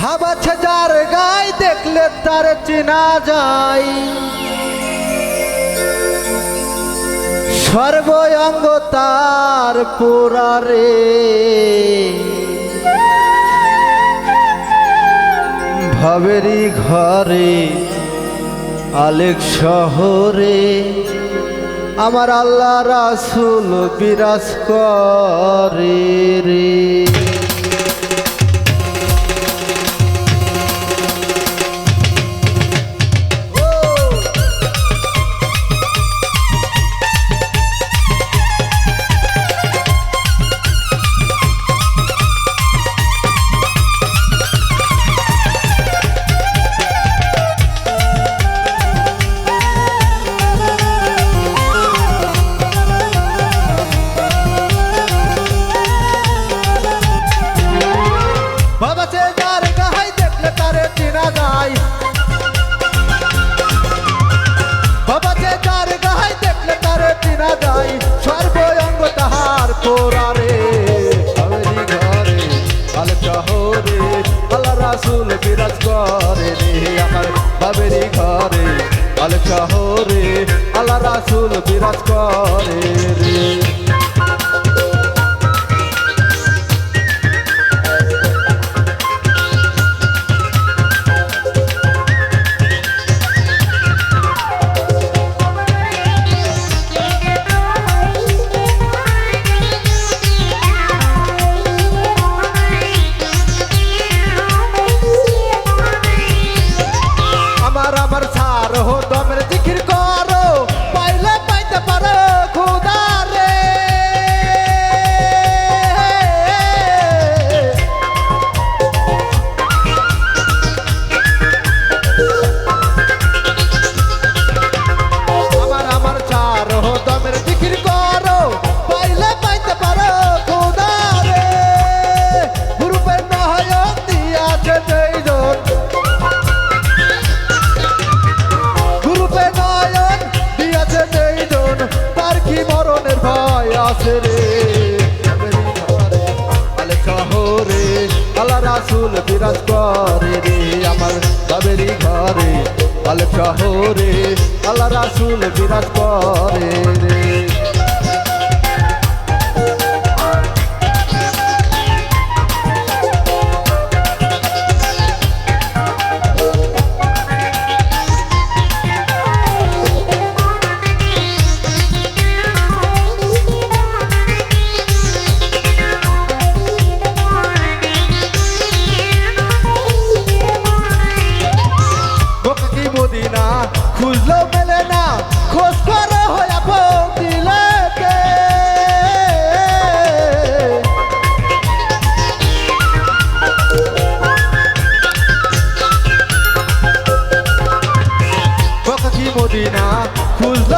হাবাছে যার গায়ে দেখলে তার চেনা যায়। সর্বঙ্গ তার পুরারে। ভবেরি ঘরে, আলেক শহরে। আমার আল্লাহ রাসুল বিরাজ করে রে। যায় সর্বঙ্গ তাহার পোরারে আমেরি ঘরে আল শহরে আল্লাহ রাসুল বিরাজ করে রে। আমার বাবেরি ঘরে আল শহরে আল্লাহ রাসুল বিরাজ করে রে। আল্লাহ বিরাজ করে রে আমার বাবেরি ঘরে আল শহরে আল্লাহ রাসুল বিরাজ করে রে। কি মদিনা খুঁজলো মেলে না খোঁজ করে খুঁজলো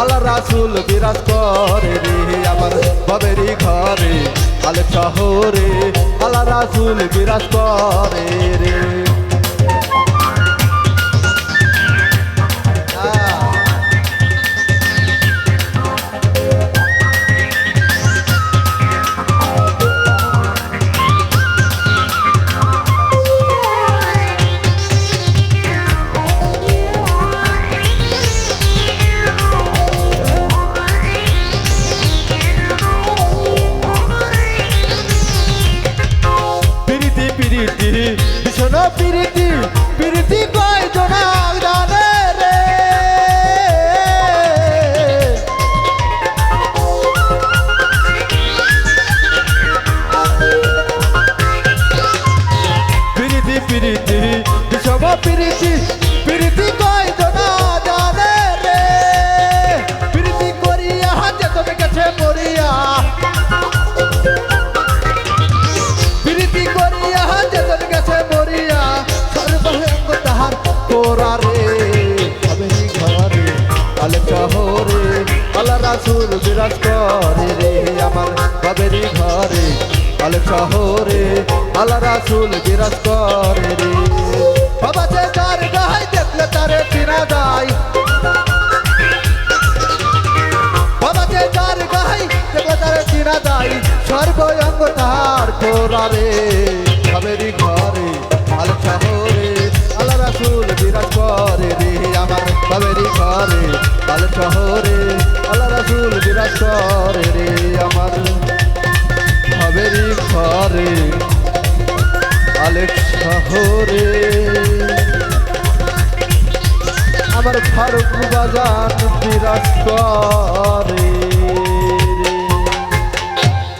আল্লাহ রাসুল বিরাজ করে রে আমার বাবেরি ঘরে আলে শহরে। আল্লাহ রাসুল বিরাজ করে রে। পিরিতি। শোনো প্রীতি প্রীতি কর। পোরারে আবেরি ঘরে, আলে শহরে আল্লাহ রাসুল বিরাজ করে রে আমার বাবেরি ঘরে। আল শহরে আল্লাহ রাসুল বিরাজ করে রে। বাবা যে যার গায়ে দেখলে তারে চিনা যায়। বাবা যে যার গায়ে দেখলে তারে চিনা যায়। সর্বঙ্গ তার কোরারে ঘরে কাল শহরে আল্লাহ রাসুল বিরাজ করে রে আমার। বাবেরি ঘরে, আলেক শহরে। আমার ফারুক বাজার বিরাজ করে।